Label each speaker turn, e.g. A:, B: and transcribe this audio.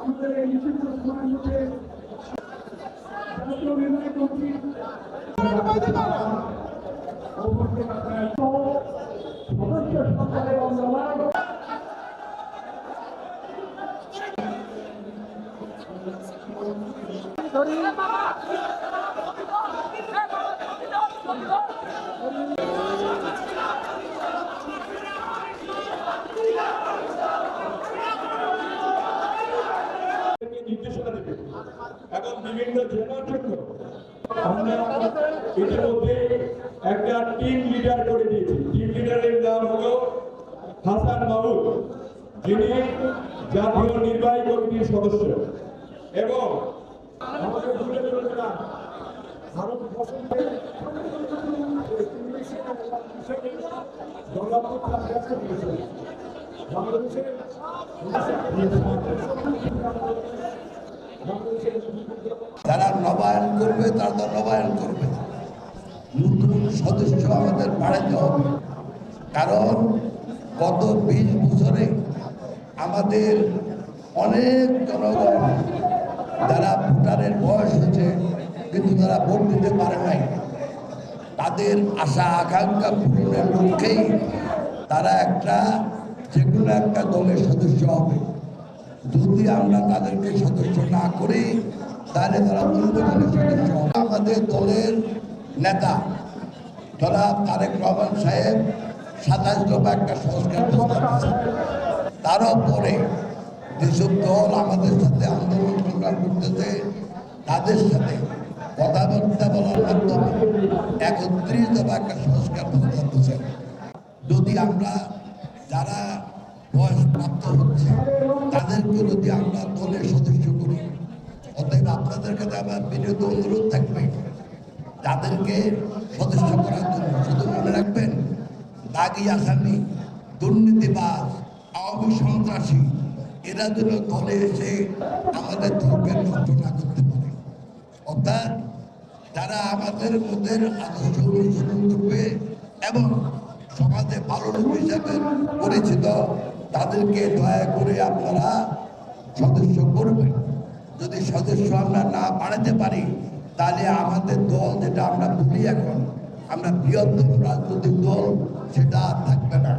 A: আমাদের এই নিষিদ্ধ সময়ের মধ্যে জাতীয় নির্ণয় করছি সদস্য সরকারের অঙ্গলাগ ধরি নির্দেশনা দেবে এখন বিভিন্ন জেলার জন্য আমরা ইতিমধ্যে একটা টিম লিডার করে দিয়েছি। টিম লিডারের নাম হলো হাসান মাহমুদ, যিনি জাতীয় নির্বাহী কমিটির সদস্য। এবং আমাদের ভারত বাংলাদেশের
B: যারা নবায়ন করবে, তারা তো নবায়ন করবে। নতুন সদস্য আমাদের বাড়াইতে হবে। কারণ গত বিশ বছরে আমাদের অনেক জনগণ যারা ভোটারের বয়স হয়েছে, কিন্তু তারা ভোট দিতে পারে নাই। তাদের আশা, আকাঙ্ক্ষা পূরণের লক্ষ্যেই তারা একটা যে কোনো একটা দলের সদস্য হবে, যদি আমরা তাদেরকে সদস্য না করি, তাহলে তারা দলের সদস্য হবে। আমাদের দলের নেতা জনাব তারেক রহমান সাহেব সাতাশ দফা একটা সংস্কার। তারও পরে যেসব দল আমাদের সাথে আন্দোলন সংগ্রাম করতেছে, তাদের সাথে কথাবার্তা বলার মাধ্যমে একত্রিশ দফা একটা সংস্কার দিয়েছেন। যদি আমরা বয়স হচ্ছে। তাদেরকে যদি আমরা দলের সদস্য করি। অতএব আপনাদের কাছে আমার বিনীত অনুরোধ থাকবে, তাদেরকে সদস্য করার জন্য। শুধু মনে রাখবেন দাগি আসামি, দুর্নীতিবাজ, আওয়ামী সন্ত্রাসী, এরা যেন দলে এসে আমাদের ধর্মের নষ্ট না করতে পারে। অর্থাৎ তারা আমাদের মধ্যে আদর্শ অনুসরণ করবে এবং সমাজে ভালো হিসাবে পরিচিত তাদেরকে দয়া করে আপনারা সদস্য করবেন। যদি সদস্য আমরা না বাড়াতে পারি, তাহলে আমাদের দল যেটা আমরা বলি এখন, আমরা বৃহত্তম রাজনৈতিক দল, সেটা থাকবে না।